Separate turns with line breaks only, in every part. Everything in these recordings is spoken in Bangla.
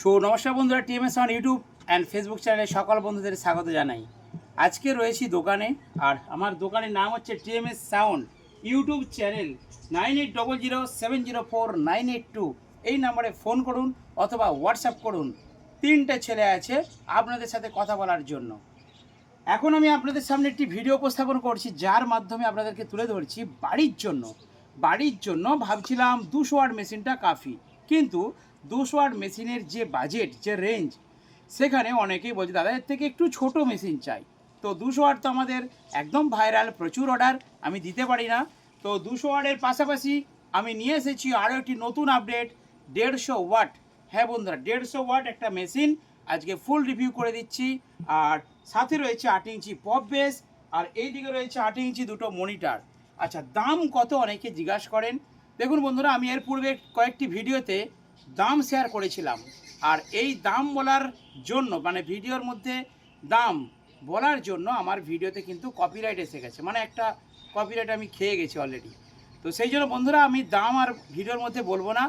সো নমস্কার বন্ধুরা, TMS on YouTube and Facebook চ্যানেলে সকল বন্ধুদের স্বাগত জানাই। আজকে রয়েছি দোকানে, আর আমার দোকানের নাম হচ্ছে TMS sound YouTube channel nine eight double zero seven zero four nine eight two এই নাম্বারে ফোন করুন অথবা হোয়াটসঅ্যাপ করুন। তিনটে ছেলে আছে আপনাদের সাথে কথা বলার জন্য। এখন আমি আপনাদের সামনে একটি ভিডিও উপস্থাপন করছি, যার মাধ্যমে আপনাদেরকে তুলে ধরছি বাড়ির জন্য। বাড়ির জন্য ভাবছিলাম দুশো ওয়াট মেশিনটা কাফি। কিন্তু দুশো ওয়াট মেশিনের যে বাজেট যে রেঞ্জ সেখানে অনেকেই বলছে, দাদা, এর থেকে একটু ছোট মেশিন চাই। তো দুশো ওয়াট তো আমাদের একদম ভাইরাল প্রচুর অর্ডার আমি দিতে পারি না। তো দুশো ওয়াটের পাশাপাশি আমি নিয়ে এসেছি আরও একটি নতুন আপডেট দেড়শো ওয়াট হ্যাঁ বন্ধুরা, দেড়শো ওয়াট একটা মেশিন আজকে ফুল রিভিউ করে দিচ্ছি। আর সাথে রয়েছে আট ইঞ্চি পপ বেস আর এইদিকে রয়েছে আট ইঞ্চি দুটো মনিটর আচ্ছা দাম কত? অনেকে জিজ্ঞাসা করেন। দেখুন বন্ধুরা, আমি এর পূর্বে কয়েকটি ভিডিওতে দাম শেয়ার করেছিলাম। আর এই দাম বলার জন্য মানে ভিডিওর মধ্যে দাম বলার জন্য আমার ভিডিওতে কিন্তু কপিরাইট এসে গেছে। মানে একটা কপিরাইট আমি খেয়ে গেছি অলরেডি তো সেই জন্য বন্ধুরা, আমি দাম আর ভিডিওর মধ্যে বলব না।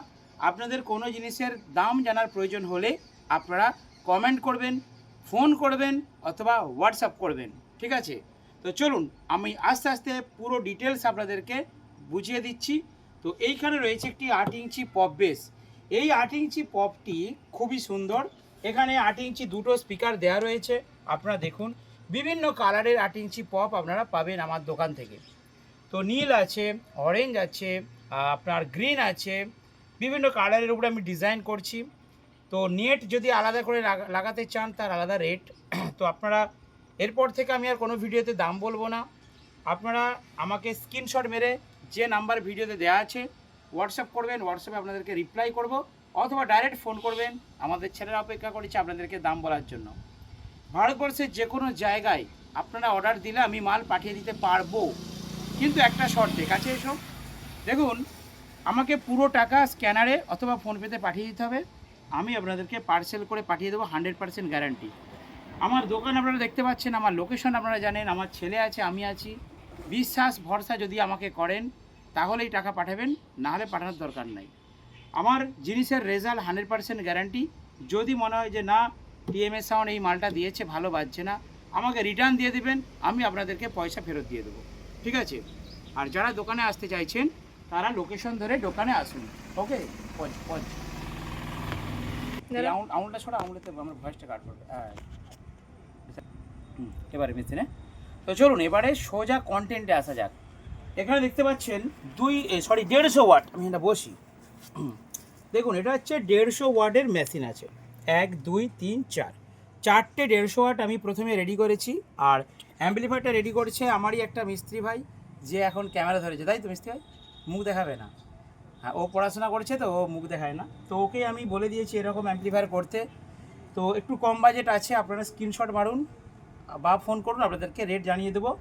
আপনাদের কোনো জিনিসের দাম জানার প্রয়োজন হলে আপনারা কমেন্ট করবেন ফোন করবেন, অথবা হোয়াটসঅ্যাপ করবেন। ঠিক আছে? তো চলুন, আমি আস্তে আস্তে পুরো ডিটেলস আপনাদেরকে বুঝিয়ে দিচ্ছি। তো এইখানে রয়েছে একটি আট ইঞ্চি পপ বেস। এই আট ইঞ্চি পপটি খুবই সুন্দর। এখানে আট ইঞ্চি দুটো স্পিকার দেওয়া রয়েছে। আপনারা দেখুন, বিভিন্ন কালারের আট ইঞ্চি পপ আপনারা পাবেন আমার দোকান থেকে। তো নীল আছে, অরেঞ্জ আছে, আপনার গ্রিন আছে, বিভিন্ন কালারের উপরে আমি ডিজাইন করছি। তো নেট যদি আলাদা করে লাগা- লাগাতে চান তার আলাদা রেট। তো আপনারা, এরপর থেকে আমি আর কোনো ভিডিওতে দাম বলব না। আপনারা আমাকে স্ক্রিনশট মেরে যে নাম্বার ভিডিওতে দেওয়া আছে হোয়াটসঅ্যাপ করবেন হোয়াটসঅ্যাপে আপনাদেরকে রিপ্লাই করব, অথবা ডাইরেক্ট ফোন করবেন, আমাদের ছেলেরা অপেক্ষা করেছে আপনাদেরকে দাম বলার জন্য। ভারতবর্ষের যে কোনো জায়গায় আপনারা অর্ডার দিলে আমি মাল পাঠিয়ে দিতে পারব। কিন্তু একটা শর্তে, কাছে এসব দেখুন, আমাকে পুরো টাকা স্ক্যানারে অথবা ফোনপেতে পাঠিয়ে দিতে হবে। আমি আপনাদেরকে পার্সেল করে পাঠিয়ে দেবো হান্ড্রেড পার্সেন্ট গ্যারান্টি আমার দোকান আপনারা দেখতে পাচ্ছেন, আমার লোকেশন আপনারা জানেন, আমার ছেলে আছে, আমি আছি। বিশ্বাস, ভরসা যদি আমাকে করেন তাহলেই টাকা পাঠাবেন না হলে পাঠানোর দরকার নাই। আমার জিনিসের রেজাল্ট হান্ড্রেড পার্সেন্ট গ্যারান্টি যদি মনে হয় যে না টিএমএস সাউন্ড এই মালটা দিয়েছে ভালো বাজছে না আমাকে রিটার্ন দিয়ে দেবেন আমি আপনাদেরকে পয়সা ফেরত দিয়ে দেবো। ঠিক আছে? আর যারা দোকানে আসতে চাইছেন তারা লোকেশন ধরে দোকানে আসুন। ওকে পজ পজ আঙুলটা ছড়া আঙুলেতে আমার ভয়েসটা কাট করবে। হ্যাঁ। হুম, এবারে মেশিনে। তো চলুন এবারে সোজা কন্টেন্টে আসা যাক। এখানে দেখতে পাচ্ছেন দুই সরি দেড়শো ওয়াট, আমি এটা বসি। দেখুন, এটা হচ্ছে দেড়শো ওয়াটের মেশিন আছে। এক, দুই, তিন, চার। চারটে দেড়শো ওয়াট আমি প্রথমে রেডি করেছি, আর অ্যাম্পলিফায়ারটা রেডি করেছে আমারই একটা মিস্ত্রি ভাই, যে এখন ক্যামেরা ধরেছে। তাই তো, মিস্ত্রি ভাই? মুখ দেখাবে না। হ্যাঁ ও পড়াশোনা করেছে তো, ও মুখ দেখায় না। তো ওকে আমি বলে দিয়েছি এরকম অ্যাম্পলিফায়ার করতে। তো একটু কম বাজেট আছে, আপনারা স্ক্রিনশট মারুন, বা ফোন করুন, আপনাদেরকে রেট জানিয়ে দেবো।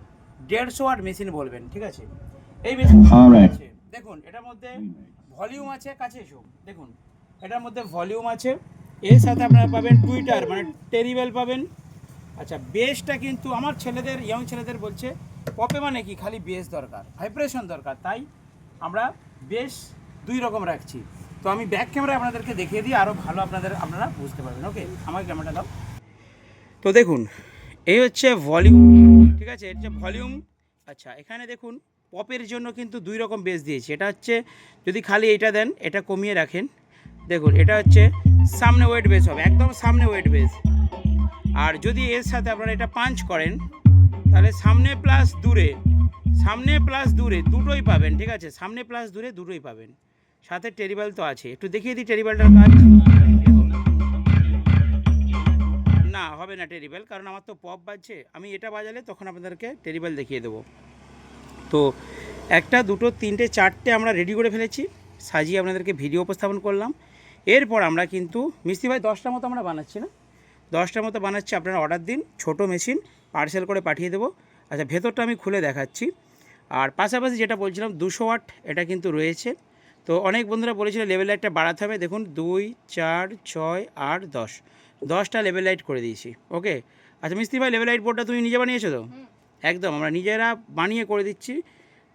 দেড়শো ওয়াট মেশিন বলবেন ঠিক আছে? এই মেশিন
Alright.
আছে। দেখুন এটার মধ্যে ভলিউম আছে কাছে এসো। দেখুন এটার মধ্যে ভলিউম আছে। এর সাথে আপনারা পাবেন টুইটার মানে টেরিবেল পাবেন। আচ্ছা বেসটা কিন্তু আমার ছেলেদের ইয়ং ছেলেদের বলছে পপে মানে কি? খালি বেস দরকার ভাইব্রেশন দরকার। তাই আমরা বেশ দুই রকম রাখছি। তো আমি ব্যাক ক্যামেরা আপনাদেরকে দেখিয়ে দিই আরও ভালো আপনাদের আপনারা বুঝতে পারবেন। ওকে আমার ক্যামেরাটা দাও। তো দেখুন এই হচ্ছে ভলিউম ঠিক আছে? যে ভলিউম আচ্ছা এখানে দেখুন পপের জন্য কিন্তু দুই রকম বেস দিয়েছি। এটা হচ্ছে, যদি খালি এটা দেন, এটা কমিয়ে রাখেন। দেখুন, এটা হচ্ছে সামনে ওয়েট বেস হবে, একদম সামনে ওয়েট বেস আর যদি এর সাথে আপনারা এটা পাঞ্চ করেন, তাহলে সামনে প্লাস দূরে, সামনে প্লাস দূরে দুটোই পাবেন, ঠিক আছে? সামনে প্লাস দূরে দুটোই পাবেন। সাথে টেরিবাল তো আছে একটু দেখিয়ে দিই টেরিবালটার কাজ। হবে না টেরিবেল কারণ আমার তো পপ বাজছে। আমি এটা বাজালে তখন আপনাদেরকে টেরিবেল দেখিয়ে দেবো। তো একটা, দুটো, তিনটে, চারটে আমরা রেডি করে ফেলেছি। সাজিয়ে আপনাদেরকে ভিডিও উপস্থাপন করলাম। এরপর আমরা কিন্তু মিস্ত্রি ভাই দশটার মতো আমরা বানাচ্ছি না? দশটার মতো বানাচ্ছি, আপনারা অর্ডার দিন। ছোট মেশিন পার্সেল করে পাঠিয়ে দেবো। আচ্ছা ভেতরটা আমি খুলে দেখাচ্ছি। আর পাশাপাশি যেটা বলছিলাম, দুশো ওয়াট এটা কিন্তু রয়েছে। তো অনেক বন্ধুরা বলেছিল লেভেল লাইটটা বাড়াতে হবে। দেখুন, দুই, চার, ছয়, আট, দশ। দশটা লেভেল লাইট করে দিয়েছি ওকে আচ্ছা মিস্ত্রি ভাই লেভেল লাইট বোর্ডটা তুমি নিজে বানিয়েছো তো? একদম আমরা নিজেরা বানিয়ে করে দিচ্ছি।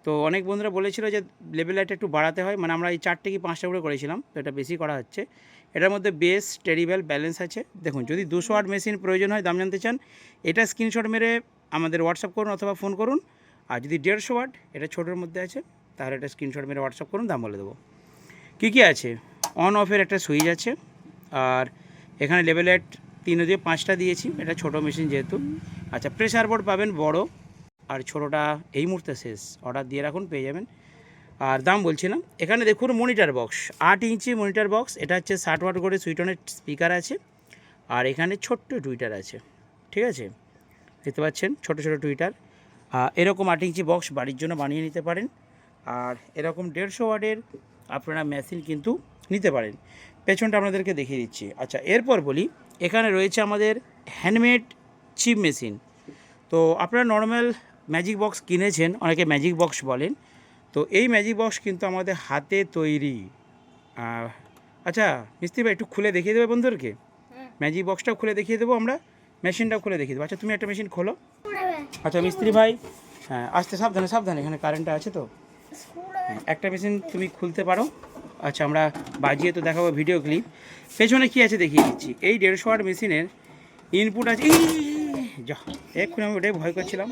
তো অনেক বন্ধুরা বলেছিল যে লেভেল লাইটটা একটু বাড়াতে হয় মানে আমরা এই চারটে কি পাঁচটা করে করেছিলাম তো এটা বেশি করা হচ্ছে। এটার মধ্যে বেস টেরিবেল ব্যালেন্স আছে। দেখুন যদি দুশো আট মেশিন প্রয়োজন হয় দাম জানতে চান এটা স্ক্রিনশট মেরে আমাদের হোয়াটসঅ্যাপ করুন অথবা ফোন করুন। আর যদি দেড়শো ওয়াট এটা ছোটোর মধ্যে আছে তাহলে এটা স্ক্রিনশট মেরে হোয়াটসঅ্যাপ করুন দাম বলে দেবো। কী কী আছে? অন অফের একটা সুইচ আছে। আর এখানে লেভেল এট তিন দিয়ে পাঁচটা দিয়েছি, এটা ছোটো মেশিন যেহেতু। আচ্ছা প্রেসার বোর্ড পাবেন বড়, আর ছোটোটা এই মুহূর্তে শেষ। অর্ডার দিয়ে রাখুন, পেয়ে যাবেন। আর দাম বলছি না এখানে দেখুন মনিটার বক্স আট ইঞ্চি মনিটার বক্স এটা হচ্ছে ষাট ওয়াট করে সুইটনের স্পিকার আছে, আর এখানে ছোট্ট টুইটার আছে, ঠিক আছে? দেখতে পাচ্ছেন, ছোট ছোট টুইটার এরকম আট ইঞ্চি বক্স বাড়ির জন্য বানিয়ে নিতে পারেন, আর এরকম দেড়শো ওয়াটের আপনারা মেশিন কিন্তু নিতে পারেন। পেছনটা আপনাদেরকে দেখিয়ে দিচ্ছি। আচ্ছা এরপর বলি এখানে রয়েছে আমাদের হ্যান্ডমেড চিপ মেশিন তো আপনারা নর্মাল ম্যাজিক বক্স কিনেছেন অনেকে ম্যাজিক বক্স বলেন। তো এই ম্যাজিক বক্স কিন্তু আমাদের হাতে তৈরি। আচ্ছা মিস্ত্রি ভাই একটু খুলে দেখিয়ে দেবে বন্ধুদেরকে? ম্যাজিক বক্সটাও খুলে দেখিয়ে দেবো আমরা। মেশিনটাও খুলে দেখিয়ে দেবো। আচ্ছা তুমি একটা মেশিন খোলো। আচ্ছা মিস্ত্রি ভাই হ্যাঁ আসতে সাবধানে সাবধানে এখানে কারেন্টটা আছে তো? হ্যাঁ, একটা মেশিন তুমি খুলতে পারো। আচ্ছা আমরা বাজিয়ে তো দেখাবো ভিডিও ক্লিপ পেছনে কি আছে দেখিয়ে দিচ্ছি। এই দেড়শো ওয়াট মেশিনের ইনপুট আছে। যা এক্ষুনি আমি ওটাই ভয় করছিলাম।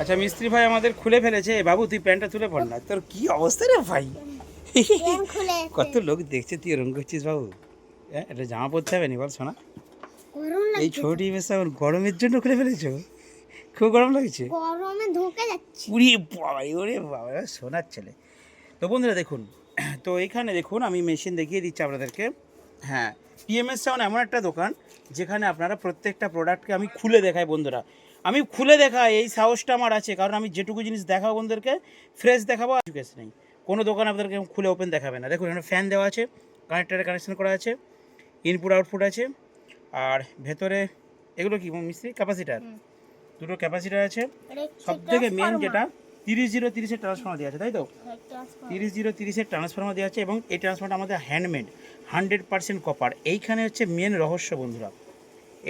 আচ্ছা মিস্ত্রি ভাই আমাদের খুলে ফেলেছে। বাবু তুই প্যান্টটা তুলে পড় না। তোর কি অবস্থা রে ভাই?
খুলে।
কত লোক দেখছে তুই এরকম করছিস বাবু? হ্যাঁ এটা জামা পরতে হবে নি বল শোনা। এই ছোটি মেশা গরমের জন্য খুলে ফেলেছো। খুব গরম লাগছে।
গরমে ঢুকে যাচ্ছে।
উড়ি বাবা ওরে বাবা সোনার ছেলে। তো বন্ধুরা দেখুন তো এখানে দেখুন আমি মেশিন দেখিয়ে দিচ্ছি আপনাদেরকে। হ্যাঁ পিএমএস সাউন্ড এমন একটা দোকান যেখানে আপনারা প্রত্যেকটা প্রোডাক্টকে আমি খুলে দেখাই বন্ধুরা। আমি খুলে দেখাই এই সাহসটা আমার আছে কারণ আমি যেটুকু জিনিস দেখাবো বন্ধুদেরকে ফ্রেশ দেখাবো আর কেস নেই। কোনো দোকান আপনাদেরকে খুলে ওপেন দেখাবে না। দেখুন এখানে ফ্যান দেওয়া আছে কানেক্টারে কানেকশন করা আছে ইনপুট আউটপুট আছে আর ভেতরে এগুলো কি মিস্ত্রি? ক্যাপাসিটার দুটো ক্যাপাসিটার আছে। সব থেকে মেন যেটা তিরিশ জিরো তিরিশের ট্রান্সফর্মার দেওয়া আছে তাই তো? তিরিশ জিরো তিরিশের ট্রান্সফর্মার দেওয়া আছে এবং এই ট্রান্সফর্মারটা আমাদের হ্যান্ডমেড হান্ড্রেড পার্সেন্ট কপার এইখানে হচ্ছে মেন রহস্য বন্ধুরা।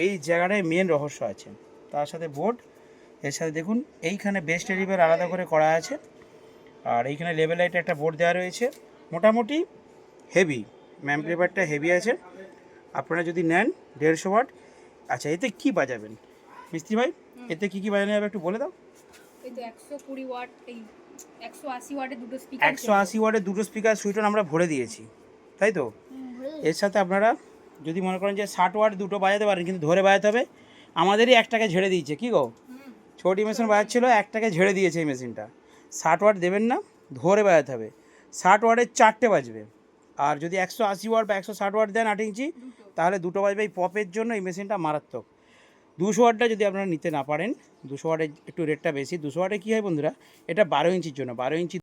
এই জায়গাটায় মেন রহস্য আছে। তার সাথে বোর্ড এর সাথে দেখুন এইখানে বেস্ট রিভার আলাদা করে করা আছে। আর এইখানে লেভেল লাইটে একটা বোর্ড দেওয়া রয়েছে। মোটামুটি হেভি ম্যাম পেপারটা হেভি আছে। আপনারা যদি নেন দেড়শো ওয়াট আচ্ছা এতে কি বাজাবেন? মিস্ত্রি ভাই এতে কি কি বাজানো যাবে একটু বলে দাও।
এই তো একশো কুড়ি ওয়াট এই একশো আশি ওয়াটের দুটো স্পিকার
একশো আশি ওয়াটের দুটো স্পিকার সুইটন আমরা ভরে দিয়েছি তাই তো? এর সাথে আপনারা যদি মনে করেন যে ষাট ওয়াট দুটো বাজাতে পারেন কিন্তু ধরে বাজাতে হবে আমাদেরই একটাকে ঝেড়ে দিয়েছে কি গো? ছোটি মেশিন বাজাচ্ছিল একটাকে ঝেড়ে দিয়েছে এই মেশিনটা ষাট ওয়াট দেবেন না ধরে বাজাতে হবে। ষাট ওয়াটের চারটে বাজবে। আর যদি একশো আশি ওয়াট বা একশো ষাট ওয়াট দেন আট ইঞ্চি তাহলে দুটো বাজবে এই পপের জন্য এই মেশিনটা মারাত্মক। দুশো ওয়াটটা যদি আপনারা নিতে না পারেন, দুশো ওয়াটের একটু রেটটা বেশি। দুশো ওয়াটে কী হয় বন্ধুরা, এটা বারো ইঞ্চির জন্য, বারো ইঞ্চি